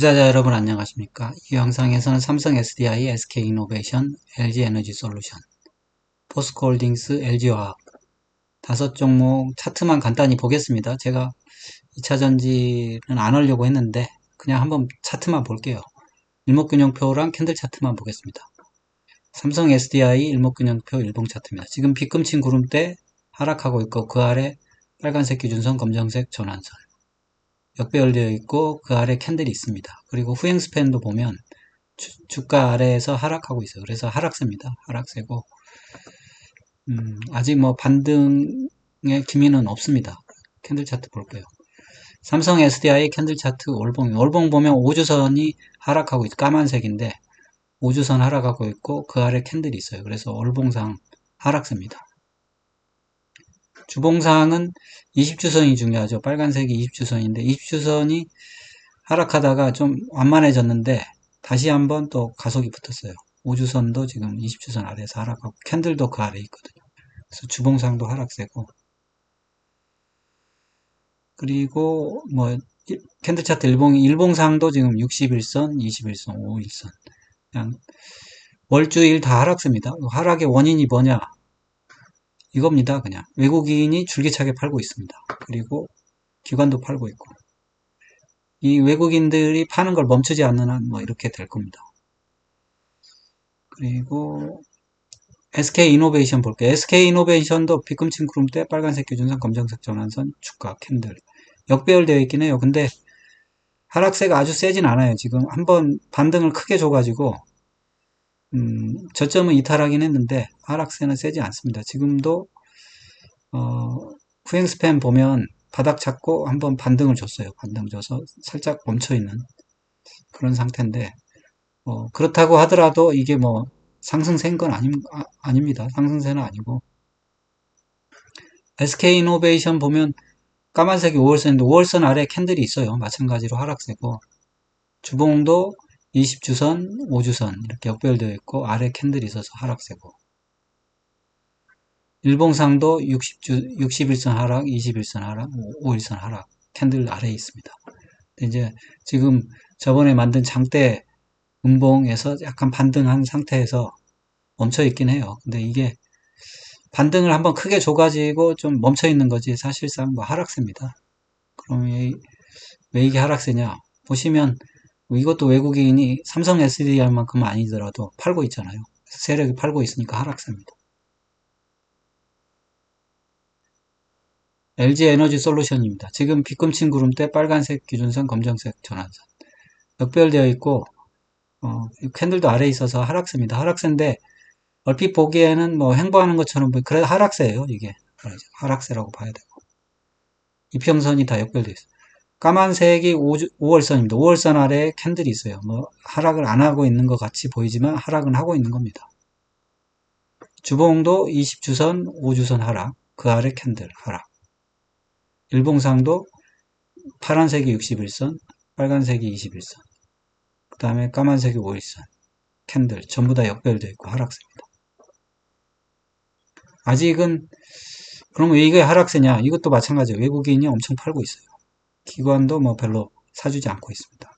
투자자 여러분 안녕하십니까? 이 영상에서는 삼성 SDI, SK이노베이션, LG에너지솔루션, 포스코홀딩스, LG화학 다섯 종목 차트만 간단히 보겠습니다. 제가 2차전지는 안 하려고 했는데 그냥 한번 차트만 볼게요. 일목균형표랑 캔들 차트만 보겠습니다. 삼성 SDI 일목균형표 일봉 차트입니다. 지금 빗금친 구름대 하락하고 있고 그 아래 빨간색 기준선, 검정색 전환선 역배열되어 있고 그 아래 캔들이 있습니다. 그리고 후행 스팬도 보면 주, 가 아래에서 하락하고 있어요. 그래서 하락세입니다. 하락세고 음, 아직 뭐 반등의 기미는 없습니다. 캔들 차트 볼게요. 삼성 SDI 캔들 차트 월봉 월봉 보면 5주선이 하락하고 있 까만색인데 5주선 하락하고 있고 그 아래 캔들이 있어요. 그래서 월봉상 하락세입니다. 주봉상은 20주선이 중요하죠. 빨간색이 20주선인데 20주선이 하락하다가 좀 완만해졌는데 다시 한번 또 가속이 붙었어요. 5주선도 지금 20주선 아래에서 하락하고 캔들도 그 아래 에 있거든요. 그래서 주봉상도 하락세고 그리고 뭐 캔들 차트 일봉 일봉상도 지금 61선, 21선, 5일선 그냥 월주일 다 하락세입니다. 하락의 원인이 뭐냐? 이겁니다. 그냥 외국인이 줄기차게 팔고 있습니다. 그리고 기관도 팔고 있고 이 외국인들이 파는 걸 멈추지 않는 한 뭐 이렇게 될 겁니다. 그리고 SK 이노베이션 볼게요. SK 이노베이션도 비금친 구름대 빨간색 기준선 검정색 전환선 주가 캔들 역배열되어 있긴 해요. 근데 하락세가 아주 세진 않아요. 지금 한번 반등을 크게 줘가지고 음, 저점은 이탈하긴 했는데 하락세는 세지 않습니다. 지금도 어, 후행 스팸 보면 바닥 찾고 한번 반등을 줬어요. 반등 줘서 살짝 멈춰 있는 그런 상태인데 어, 그렇다고 하더라도 이게 뭐 상승세인 건 아니, 아, 닙니다 상승세는 아니고 SK이노베이션 보면 까만색이 5월선인데 5월선 아래 캔들이 있어요. 마찬가지로 하락세고 주봉도 20주선, 5주선 이렇게 역별되어 있고 아래 캔들이 있어서 하락세고 일봉상도 60주, 61선 하락, 21선 하락, 5일선 하락 캔들 아래에 있습니다. 이제 지금 저번에 만든 장대 음봉에서 약간 반등한 상태에서 멈춰 있긴 해요. 근데 이게 반등을 한번 크게 줘가지고 좀 멈춰 있는 거지 사실상 뭐 하락세입니다. 그럼 왜 이게 하락세냐? 보시면 뭐 이것도 외국인이 삼성 SDI만큼 아니더라도 팔고 있잖아요. 세력이 팔고 있으니까 하락세입니다. LG 에너지 솔루션입니다. 지금 빗금친 구름대 빨간색 기준선, 검정색 전환선. 역별되어 있고, 어, 캔들도 아래에 있어서 하락세입니다. 하락세인데, 얼핏 보기에는 뭐 행보하는 것처럼, 그래도 하락세예요, 이게. 하락세라고 봐야 되고. 이평선이 다 역별되어 있어요. 까만색이 5, 5월선입니다. 5월선 아래에 캔들이 있어요. 뭐 하락을 안 하고 있는 것 같이 보이지만 하락은 하고 있는 겁니다. 주봉도 20주선, 5주선 하락, 그 아래 캔들 하락. 일봉상도 파란색이 61선, 빨간색이 21선, 그 다음에 까만색이 5일선, 캔들 전부 다 역별되어 있고 하락세입니다. 아직은 그럼 왜 이게 하락세냐? 이것도 마찬가지예요. 외국인이 엄청 팔고 있어요. 기관도 뭐 별로 사주지 않고 있습니다.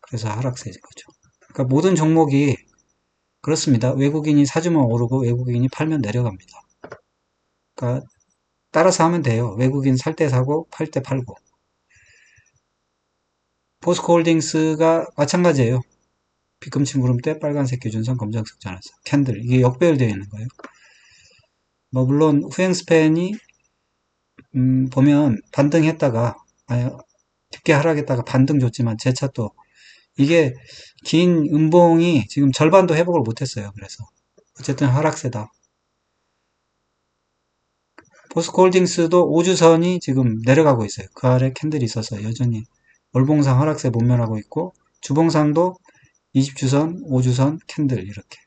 그래서 하락세인 거죠. 그러니까 모든 종목이 그렇습니다. 외국인이 사주면 오르고 외국인이 팔면 내려갑니다. 그러니까 따라서 하면 돼요. 외국인 살 때 사고 팔 때 팔고. 포스코홀딩스가 마찬가지예요. 비금친 구름대 빨간색 기준선 검정색 전환선 캔들 이게 역배열되어 있는 거예요. 뭐 물론 후행 스팬이 음, 보면 반등했다가 깊게 하락했다가 반등 줬지만 재차 또 이게 긴 음봉이 지금 절반도 회복을 못했어요. 그래서 어쨌든 하락세다. 포스코홀딩스도 5주선이 지금 내려가고 있어요. 그 아래 캔들이 있어서 여전히 월봉상 하락세 본면하고 있고 주봉상도 20주선, 5주선 캔들 이렇게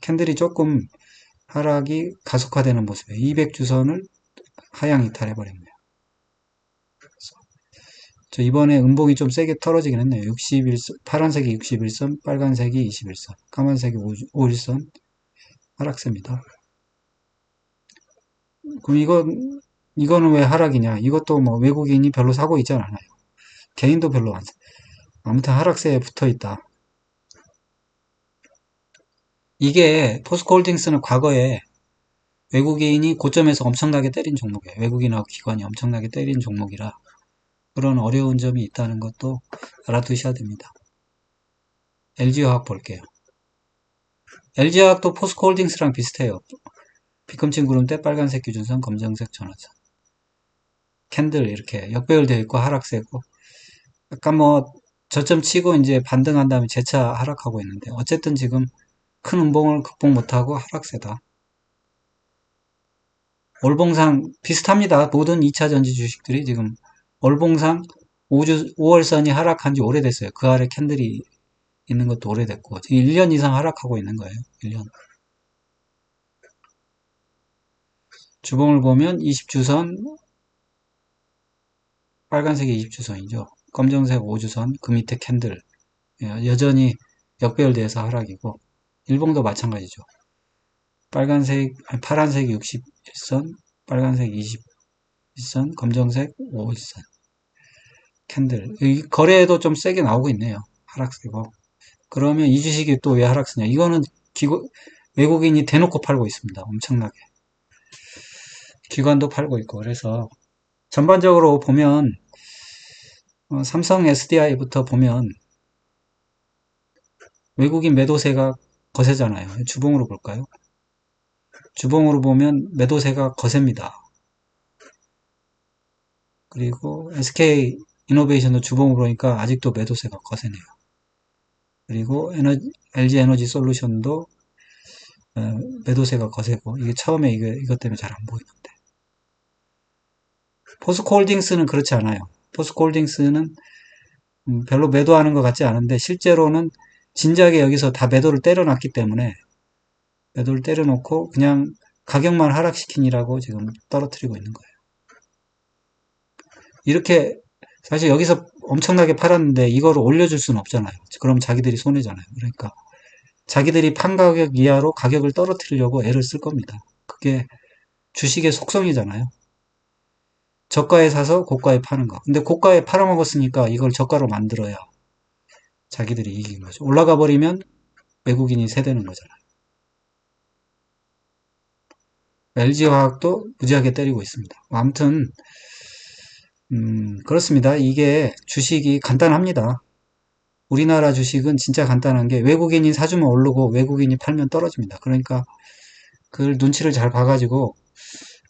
캔들이 조금 하락이 가속화되는 모습이에요. 200주선을 하향 이탈해버립니다. 저 이번에 음봉이 좀 세게 털어지긴 했네요. 61선, 파란색이 61선, 빨간색이 21선, 까만색이 5일선 하락세입니다. 그럼 이거, 이거는 왜 하락이냐? 이것도 뭐 외국인이 별로 사고 있지 않아요. 개인도 별로 안 사. 아무튼 하락세에 붙어 있다. 이게 포스코홀딩스는 과거에 외국인이 고점에서 엄청나게 때린 종목이에요. 외국인하고 기관이 엄청나게 때린 종목이라 그런 어려운 점이 있다는 것도 알아두셔야 됩니다. LG화학 볼게요. LG화학도 포스코홀딩스랑 비슷해요. 비금층 구름대 빨간색 기준선, 검정색 전화선. 캔들 이렇게 역배열되어 있고 하락세고 약간 뭐 저점 치고 이제 반등한 다음에 재차 하락하고 있는데 어쨌든 지금 큰 음봉을 극복 못하고 하락세다. 월봉상 비슷합니다. 모든 2차 전지 주식들이 지금 월봉상 5주, 5월선이 하락한 지 오래됐어요. 그 아래 캔들이 있는 것도 오래됐고 지금 1년 이상 하락하고 있는 거예요. 1년. 주봉을 보면 20주선 빨간색이 20주선이죠. 검정색 5주선 그 밑에 캔들 예, 여전히 역배열대에서 하락이고 일봉도 마찬가지죠. 빨간색, 파란색 61선, 빨간색 21선, 검정색 5일선. 캔들. 이 거래도 좀 세게 나오고 있네요. 하락세고. 그러면 이 주식이 또 왜 하락세냐? 이거는 기고, 외국인이 대놓고 팔고 있습니다. 엄청나게. 기관도 팔고 있고. 그래서 전반적으로 보면 어, 삼성 SDI부터 보면 외국인 매도세가 거세잖아요. 주봉으로 볼까요? 주봉으로 보면 매도세가 거셉니다. 그리고 SK 이노베이션도 주봉으로 보니까 아직도 매도세가 거세네요. 그리고 에너지, LG 에너지 솔루션도 어, 매도세가 거세고 이게 처음에 이거, 이것 때문에 잘 안 보이는데 포스코 홀딩스는 그렇지 않아요. 포스코 홀딩스는 음, 별로 매도하는 것 같지 않은데 실제로는 진작에 여기서 다 매도를 때려놨기 때문에 매도를 때려놓고 그냥 가격만 하락시키니라고 지금 떨어뜨리고 있는 거예요. 이렇게 사실 여기서 엄청나게 팔았는데 이거를 올려줄 수는 없잖아요. 그럼 자기들이 손해잖아요. 그러니까 자기들이 판 가격 이하로 가격을 떨어뜨리려고 애를 쓸 겁니다. 그게 주식의 속성이잖아요. 저가에 사서 고가에 파는 거. 근데 고가에 팔아먹었으니까 이걸 저가로 만들어야 자기들이 이긴 거죠. 올라가 버리면 외국인이 세대는 거잖아요. LG화학도 무지하게 때리고 있습니다. 아무튼 음, 그렇습니다. 이게 주식이 간단합니다. 우리나라 주식은 진짜 간단한 게 외국인이 사주면 오르고 외국인이 팔면 떨어집니다. 그러니까 그걸 눈치를 잘 봐가지고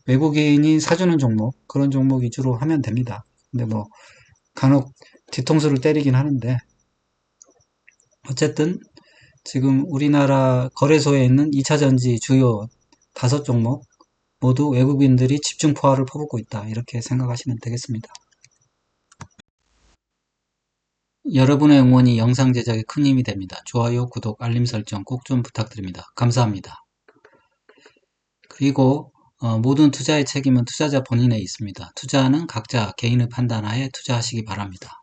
외국인이 사주는 종목 그런 종목 위주로 하면 됩니다. 근데 뭐 간혹 뒤통수를 때리긴 하는데 어쨌든 지금 우리나라 거래소에 있는 2차전지 주요 다섯 종목 모두 외국인들이 집중 포화를 퍼붓고 있다. 이렇게 생각하시면 되겠습니다. 여러분의 응원이 영상 제작에 큰 힘이 됩니다. 좋아요, 구독, 알림 설정 꼭 좀 부탁드립니다. 감사합니다. 그리고 어, 모든 투자의 책임은 투자자 본인에 있습니다. 투자는 각자 개인의 판단하에 투자하시기 바랍니다.